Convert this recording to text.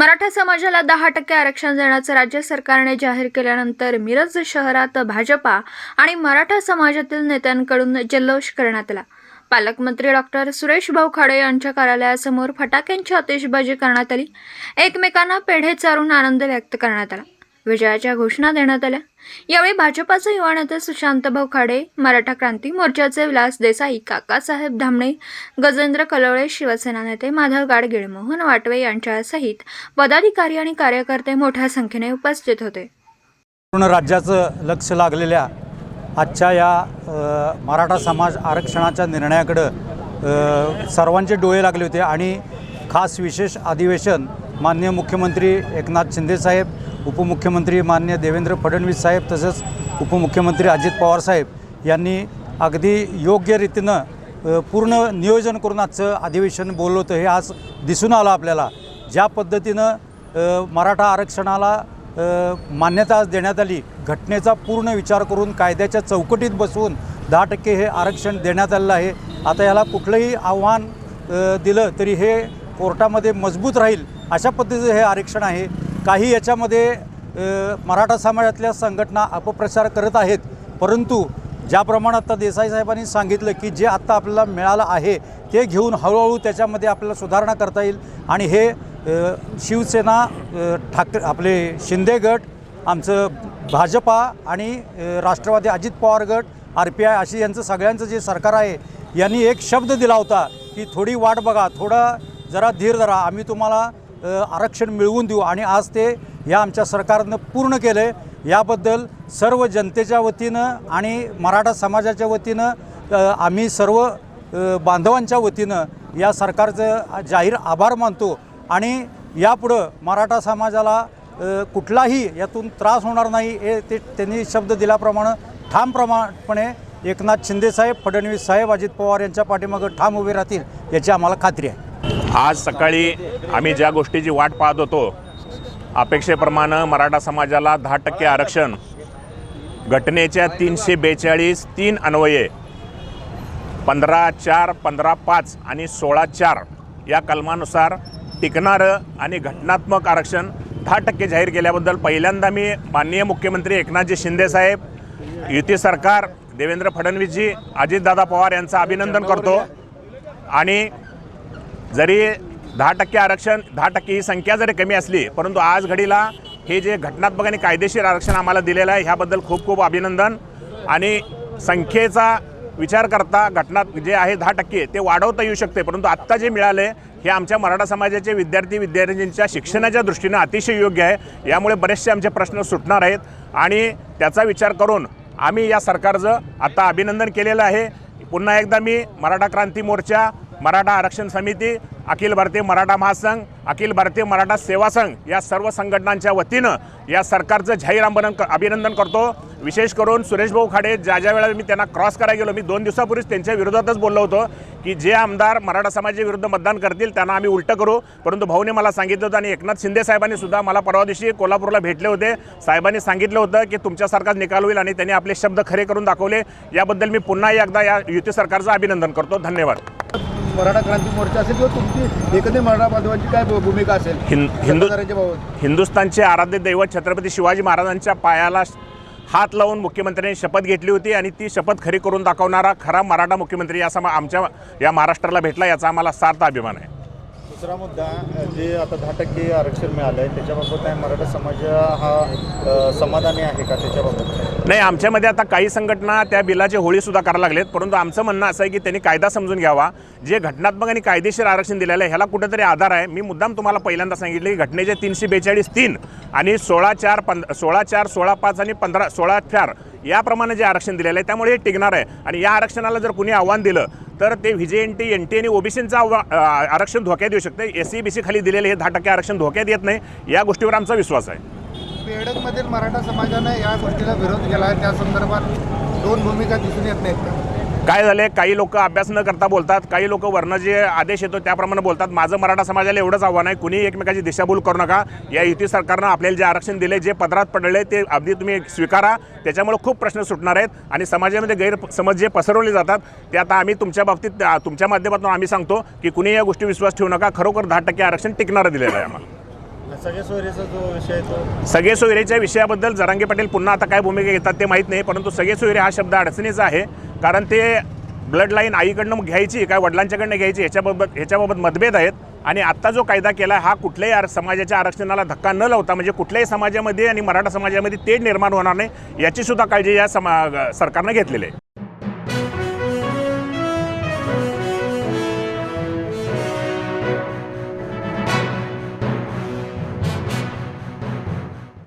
मराठा समाजाला दहा टक्के आरक्षण देण्याचं राज्य सरकारने जाहीर केल्यानंतर मिरज शहरात भाजपा आणि मराठा समाजातील नेत्यांकडून जल्लोष करण्यात आला. पालकमंत्री डॉक्टर सुरेश भाऊ खाडे यांच्या कार्यालयासमोर फटाक्यांची आतिषबाजी करण्यात आली. एकमेकांना पेढे चारून आनंद व्यक्त करण्यात आला. विजयाच्या घोषणा देण्यात आल्या. यावेळी भाजपाचे युवा नेते सुशांतभाऊ खाडे मराठा क्रांती मोर्चाचे विलास देसाई काकासाहेब धामणे गजेंद्र कलवळे शिवसेना नेते माधव गाडगीळ मोहन वाटवे यांच्यासहित पदाधिकारी आणि कार्यकर्ते मोठ्या संख्येने उपस्थित होते. पूर्ण राज्याचं लक्ष लागलेल्या आजच्या या मराठा समाज आरक्षणाच्या निर्णयाकडं सर्वांचे डोळे लागले होते आणि खास विशेष अधिवेशन माननीय मुख्यमंत्री एकनाथ शिंदेसाहेब उपमुख्यमंत्री माननीय देवेंद्र फडणवीस साहेब तसंच उपमुख्यमंत्री अजित पवार साहेब यांनी अगदी योग्य रीतीनं पूर्ण नियोजन करून आजचं अधिवेशन बोललं हे आज दिसून आलं आपल्याला. ज्या पद्धतीनं मराठा आरक्षणाला मान्यता आज देण्यात आली घटनेचा पूर्ण विचार करून कायद्याच्या चौकटीत बसवून दहा टक्के हे आरक्षण देण्यात आलेलं आहे. आता याला कुठलंही आव्हान दिलं तरी हे कोर्टामध्ये मजबूत राहील. अशा पद्धतीचं हे आरक्षण आहे. काही याच्यामध्ये मराठा समाजातल्या संघटना अपप्रचार करत आहेत. परंतु ज्याप्रमाणे आता देसाई साहेबांनी सांगितलं की जे आत्ता आपल्याला मिळालं आहे ते घेऊन हळूहळू त्याच्यामध्ये आपल्याला सुधारणा करता येईल. आणि हे शिवसेना ठाकरे आपले शिंदे गट आमचं भाजपा आणि राष्ट्रवादी अजित पवार गट आर पी आय अशी यांचं सगळ्यांचं जे सरकार आहे यांनी एक शब्द दिला होता की थोडी वाट बघा थोडा जरा धीर धरा. आम्ही तुम्हाला आरक्षण मिळवून देऊ. आणि आज ते या आमच्या सरकारनं पूर्ण केलं आहे याबद्दल सर्व जनतेच्या वतीनं आणि मराठा समाजाच्या वतीनं आम्ही सर्व बांधवांच्या वतीनं या सरकारचं जाहीर आभार मानतो. आणि यापुढं मराठा समाजाला कुठलाही यातून त्रास होणार नाही हे ते त्यांनी शब्द दिल्याप्रमाणे ठामप्रमाणपणे एकनाथ शिंदेसाहेब फडणवीस साहेब अजित पवार यांच्या पाठीमागं ठाम उभे राहतील याची आम्हाला खात्री आहे. आज सकाळी आम्ही ज्या गोष्टीची वाट पाहत होतो अपेक्षेप्रमाणे मराठा समाजाला दहा टक्के आरक्षण घटनेच्या तीनशे बेचाळीस तीन अन्वये पंधरा चार पंधरा पाच आणि सोळा चार या कलमानुसार टिकणारं आणि घटनात्मक आरक्षण दहा टक्के जाहीर केल्याबद्दल पहिल्यांदा मी माननीय मुख्यमंत्री एकनाथजी शिंदेसाहेब युती सरकार देवेंद्र फडणवीसजी अजितदादा पवार यांचं अभिनंदन करतो. आणि जरी दहा टक्के आरक्षण दहा टक्के ही संख्या जरी कमी असली परंतु आज घडीला हे जे घटनात्मक आणि कायदेशीर आरक्षण आम्हाला दिलेलं आहे ह्याबद्दल खूप खूप अभिनंदन. आणि संख्येचा विचार करता घटना जे आहे दहा टक्के ते वाढवता येऊ शकते. परंतु आत्ता जे मिळाले हे आमच्या मराठा समाजाचे विद्यार्थी विद्यार्थ्यांच्या शिक्षणाच्या दृष्टीनं अतिशय योग्य आहे. यामुळे बरेचसे आमचे प्रश्न सुटणार आहेत. आणि त्याचा विचार करून आम्ही या सरकारचं आता अभिनंदन केलेलं आहे. पुन्हा एकदा मी मराठा क्रांती मोर्चा मराठा आरक्षण समिती अखिल भारतीय मराठा महासंघ अखिल भारतीय मराठा सेवा संघ या सर्व संघटनांच्या वतीनं या सरकारचं जाहीर क अभिनंदन करतो. विशेष करून सुरेश भाऊ खाडे ज्या ज्या वेळेला मी त्यांना क्रॉस करायला गेलो मी दोन दिवसापूर्वीच त्यांच्या विरोधातच बोललो होतो की जे आमदार मराठा समाजाविरुद्ध विरुद्ध मतदान करतील त्यांना आम्ही उलटं करू. परंतु भाऊने मला सांगितलं होतं आणि एकनाथ शिंदे साहेबांनी सुद्धा मला परवा दिवशी कोल्हापूरला भेटले होते. साहेबांनी सांगितलं होतं की तुमच्यासारखाच निकाल होईल आणि त्यांनी आपले शब्द खरे करून दाखवले. याबद्दल मी पुन्हा एकदा या युती सरकारचं अभिनंदन करतो. धन्यवाद. मराठा क्रांती मोर्चा असेल किंवा तुमची एकंदर मराठा बांधवांची काय भूमिका असेल? हिंदू हिंदुस्थानचे आराध्य दैवत छत्रपती शिवाजी महाराजांच्या पायाला हात लावून मुख्यमंत्र्यांनी शपथ घेतली होती आणि ती शपथ खरी करून दाखवणारा खरा मराठा मुख्यमंत्री असा आमच्या या महाराष्ट्राला भेटला याचा आम्हाला सार्थ अभिमान आहे. दुसरा मुद्दा जे आता दहा टक्के आरक्षण मिळालं आहे त्याच्याबाबत आहे मराठा समाज हा समाधानी आहे का त्याच्याबाबत? नाही आमच्यामध्ये आता काही संघटना त्या बिलाचे होळीसुद्धा करायला लागलेत परंतु आमचं म्हणणं असं आहे की त्यांनी कायदा समजून घ्यावा. जे घटनात्मक आणि कायदेशीर आरक्षण दिलेलं आहे ह्याला कुठेतरी आधार आहे. मी मुद्दाम तुम्हाला पहिल्यांदा सांगितलं की घटनेचे तीनशे बेचाळीस तीन आणि सोळा चार पंध सोळा चार सोळा पाच आणि पंधरा सोळा चार याप्रमाणे जे आरक्षण दिलेलं आहे त्यामुळे हे टिकणार आहे. आणि या आरक्षणाला जर कुणी आव्हान दिलं तर ते V J N T N T आणि ओबीसीचं आरक्षण धोक्यात येऊ शकते. एस सी बी सी खाली दिलेले हे दहा टक्के आरक्षण धोक्यात येत नाही. या गोष्टीवर आमचा विश्वास आहे. बेडकमधील मराठा समाजानं या गोष्टीला विरोध केला आहे त्या संदर्भात दोन भूमिका दिसून येत नाहीत. काय झाले काही लोक अभ्यास न करता बोलतात काही लोक वर्ण जे आदेश येतो त्याप्रमाणे बोलतात. माझं मराठा समाजाला एवढंच आव्हान आहे कुणी एकमेकाची दिशाभूल करू नका. या युती सरकारनं आपल्याला जे आरक्षण दिले जे पदरात पडले ते अगदी तुम्ही स्वीकारा. त्याच्यामुळे खूप प्रश्न सुटणार आहेत आणि समाजामध्ये गैरसमज जे पसरवले जातात ते आता आम्ही तुमच्या बाबतीत तुमच्या माध्यमातून आम्ही सांगतो की कुणी या गोष्टी विश्वास ठेवू नका. खरोखर दहा टक्के आरक्षण टिकणारं दिलेलं आहे आम्हाला. सगळे सोयरेच्या विषयाबद्दल जरांगे पाटील पुन्हा आता काय भूमिका घेतात ते माहीत नाही परंतु सगळे सोयरे हा शब्द अडचणीचा आहे. कारण ते ब्लड लाईन आईकडनं घ्यायची काय वडिलांच्याकडनं घ्यायची ह्याच्याबाबत ह्याच्याबाबत मतभेद आहेत. आणि आत्ता जो कायदा केला हा कुठल्याही आर समाजाच्या आरक्षणाला धक्का न लावता म्हणजे कुठल्याही समाजामध्ये आणि मराठा समाजामध्ये तेढ निर्माण होणार नाही याचीसुद्धा काळजी या समा सरकारनं घेतलेली आहे.